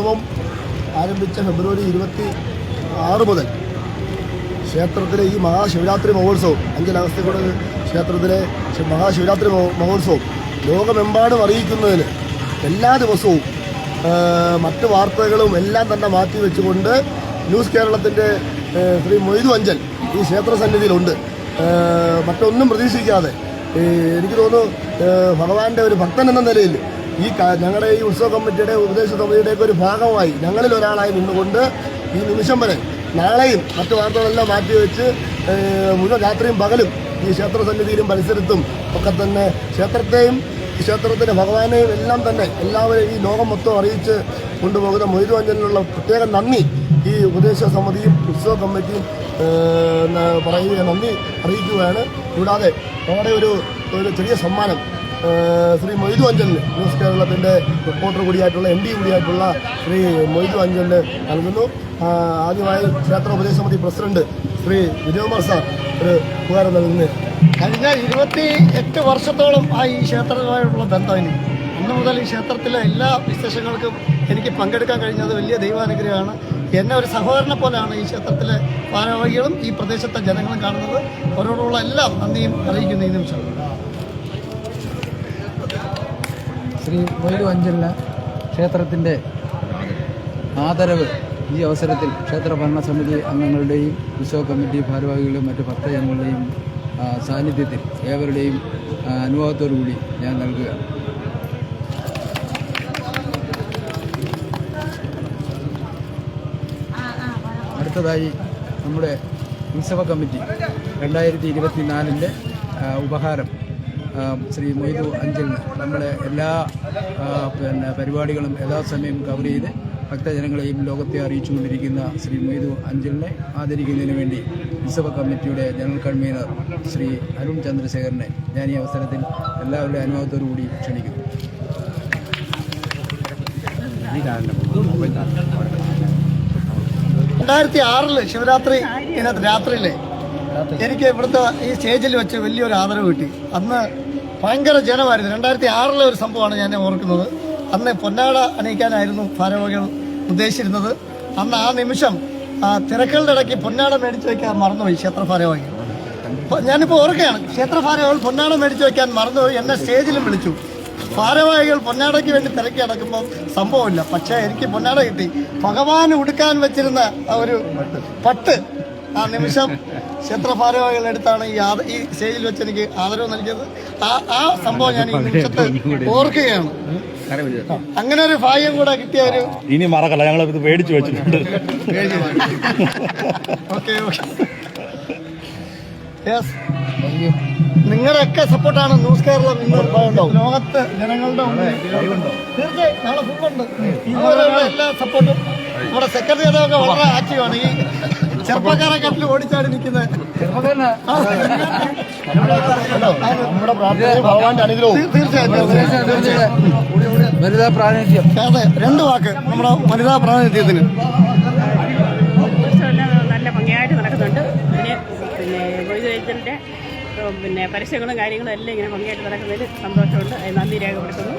ഉത്സവം ആരംഭിച്ച ഫെബ്രുവരി ഇരുപത്തി ആറ് മുതൽ ക്ഷേത്രത്തിലെ ഈ മഹാശിവരാത്രി മഹോത്സവം അഞ്ചലഗസ്ത്യകൂട ക്ഷേത്രത്തിലെ ശി- മഹാശിവരാത്രി മഹോത്സവം ലോകമെമ്പാടും അറിയിക്കുന്നതിന് എല്ലാ ദിവസവും മറ്റ് വാർത്തകളും എല്ലാം തന്നെ മാറ്റി വെച്ചുകൊണ്ട് ന്യൂസ് കേരളത്തിന്റെ ശ്രീ മൊയ്തു അഞ്ചൽ ഈ ക്ഷേത്ര സന്നിധിയിലുണ്ട്. മറ്റൊന്നും പ്രതീക്ഷിക്കാതെ എനിക്ക് തോന്നുന്നു ഭഗവാന്റെ ഒരു ഭക്തൻ എന്ന നിലയിൽ ഈ ഞങ്ങളുടെ ഈ ഉത്സവ കമ്മിറ്റിയുടെ ഉപദേശ സമിതിയുടെയൊക്കെ ഒരു ഭാഗമായി ഞങ്ങളിൽ ഒരാളായി നിന്നുകൊണ്ട് ഈ നിമിഷം വരെ നാളെയും മറ്റു വാർത്തകളെല്ലാം മാറ്റിവെച്ച് വെച്ച് മുഴുവൻ രാത്രിയും പകലും ഈ ക്ഷേത്ര സന്നിധിയിലും പരിസരത്തും ഒക്കെ തന്നെ ക്ഷേത്രത്തെയും ക്ഷേത്രത്തിന്റെ ഭഗവാനെയും എല്ലാം തന്നെ എല്ലാവരെയും ഈ ലോകം മൊത്തം അറിയിച്ച് കൊണ്ടുപോകുന്ന മൊയ്തു അഞ്ചലിനുള്ള പ്രത്യേക നന്ദി ഈ ഉപദേശ സമിതിയും ഉത്സവ കമ്മിറ്റിയും പറയുക നന്ദി അറിയിക്കുകയാണ്. കൂടാതെ നമ്മുടെ ഒരു ഒരു ചെറിയ സമ്മാനം ശ്രീ മൊയ്തു അഞ്ചലിന് ന്യൂസ് കേരളത്തിന്റെ റിപ്പോർട്ടർ കൂടിയായിട്ടുള്ള എം ഡി കൂടിയായിട്ടുള്ള ശ്രീ മൊയ്തു അഞ്ചലിന് നൽകുന്നു. ആദ്യമായി ക്ഷേത്ര ഉപദേശ സമിതി പ്രസിഡന്റ് ശ്രീ വിജയകുമാർ സാർ ഒരു ഉപകാരം നൽകുന്നത് കഴിഞ്ഞ ഇരുപത്തി എട്ട് വർഷത്തോളം ആ ഈ ക്ഷേത്രവുമായിട്ടുള്ള ബന്ധം എനിക്ക് അന്ന് മുതൽ ഈ ക്ഷേത്രത്തിലെ എല്ലാ വിശേഷങ്ങൾക്കും എനിക്ക് പങ്കെടുക്കാൻ കഴിഞ്ഞത് വലിയ ദൈവാനുഗ്രഹമാണ്. എന്നെ ഒരു സഹോദരനെ പോലെയാണ് ഈ ക്ഷേത്രത്തിലെ ഭാരവാഹികളും ഈ പ്രദേശത്തെ ജനങ്ങളും കാണുന്നത്. അവരോടുള്ള എല്ലാം നന്ദിയും അറിയിക്കുന്ന ഈ നിമിഷം. ശ്രീ മൊയ്തു അഞ്ചല്ല ക്ഷേത്രത്തിന്റെ ആദരവ് ഈ അവസരത്തിൽ ക്ഷേത്ര ഭരണസമിതി അംഗങ്ങളുടെയും ഉത്സവ കമ്മിറ്റി ഭാരവാഹികളുടെയും മറ്റ് ഭക്തജനങ്ങളുടെയും സാന്നിധ്യത്തിൽ ഏവരുടെയും അനുഭവത്തോടു കൂടി ഞാൻ നൽകുകയാണ് അടുത്തതായി നമ്മുടെ ഉത്സവ കമ്മിറ്റി രണ്ടായിരത്തി ഇരുപത്തിനാലിന്റെ ഉപഹാരം. ശ്രീ മൊയ്തു അഞ്ചലിന് നമ്മളെ എല്ലാ പിന്നെ പരിപാടികളും യഥാസമയം കവർ ചെയ്ത് ഭക്തജനങ്ങളെയും ലോകത്തെ അറിയിച്ചുകൊണ്ടിരിക്കുന്ന ശ്രീ മൊയ്തു അഞ്ചലിനെ ആദരിക്കുന്നതിന് വേണ്ടി ഉത്സവ കമ്മിറ്റിയുടെ ജനറൽ കൺവീനർ ശ്രീ അരുൺ ചന്ദ്രശേഖരനെ ഞാൻ ഈ അവസരത്തിൽ എല്ലാവരുടെ അനുഭവത്തോടു കൂടി ക്ഷണിക്കുന്നു. രണ്ടായിരത്തി ആറിൽ ശിവരാത്രി രാത്രിയിലെ എനിക്ക് ഇവിടുത്തെ ഈ സ്റ്റേജിൽ വെച്ച് വലിയൊരു ആദരവ് കിട്ടി. അന്ന് ഭയങ്കര ജനമായിരുന്നു. രണ്ടായിരത്തി ആറിലെ ഒരു സംഭവമാണ് ഞാൻ ഓർക്കുന്നത്. അന്ന് പൊന്നാട അണിയിക്കാനായിരുന്നു ഭാരവാഹികൾ ഉദ്ദേശിച്ചിരുന്നത്. അന്ന് ആ നിമിഷം ആ തിരക്കുകളുടെ ഇടയ്ക്ക് പൊന്നാട മേടിച്ചു വയ്ക്കാൻ മറന്നുപോയി ക്ഷേത്ര ഭാരവാഹികൾ. ഞാനിപ്പോൾ ഓർക്കുകയാണ് ക്ഷേത്ര ഭാരവാഹികൾ പൊന്നാട മേടിച്ചു വയ്ക്കാൻ മറന്നുപോയി എന്നെ സ്റ്റേജിലും വിളിച്ചു. ഭാരവാഹികൾ പൊന്നാടയ്ക്ക് വേണ്ടി തിരക്കി അടക്കുമ്പോൾ സംഭവമില്ല. പക്ഷേ എനിക്ക് പൊന്നാട കിട്ടി. ഭഗവാൻ ഉടുക്കാൻ വെച്ചിരുന്ന ആ ഒരു പട്ട് ആ നിമിഷം ക്ഷേത്ര ഭാരവാഹികൾ എടുത്താണ് ഈ ഈ സ്റ്റേജിൽ വെച്ച് എനിക്ക് ആദരവ് നൽകിയത്. ആ ആ സംഭവം ഞാൻ ഈ നിമിഷത്ത് ഓർക്കുകയാണ്. അങ്ങനെ ഒരു ഭാഗ്യം കൂടെ കിട്ടിയ ഒരു ഇനി മറക്കല്ല ഞങ്ങൾ ഇത് പേടിച്ചു വെച്ചിട്ടുണ്ട്. Okay okay. യെസ് നിങ്ങളുടെയൊക്കെ സപ്പോർട്ടാണ് ന്യൂസ് കേരളം ഇന്ന് ലോകത്ത് ജനങ്ങളുടെ ഉണ്ട് തീർച്ചയായും നാളെ ഫുള്ളുണ്ട് എല്ലാ സപ്പോർട്ടും നമ്മുടെ സെക്രട്ടറി അതൊക്കെ വളരെ ആക്റ്റീവാണ് ഈ ചെറുപ്പക്കാരെ കട്ടിൽ ഓടിച്ചാടി നിൽക്കുന്നത്. നമ്മുടെ പ്രാർത്ഥനയും ഭഗവാന്റെ അനുഗ്രഹവും. തീ- തീർച്ചയായും തീർച്ചയായും. തീർച്ചയായും വനിതാ പ്രാതിനിധ്യം. അതെ രണ്ട് വാക്ക് നമ്മുടെ വനിതാ പ്രാതിനിധ്യത്തിന്. നല്ല ഭംഗിയായിട്ട് നടക്കുന്നുണ്ട്. പിന്നെ പിന്നെ വൈദ്യുതിന്റെ പിന്നെ പരസ്യങ്ങളും കാര്യങ്ങളും എല്ലാം ഇങ്ങനെ ഭംഗിയായിട്ട് നടക്കുന്നതിൽ സന്തോഷമുണ്ട്. അത് നന്ദി രേഖപ്പെടുത്തുന്നു.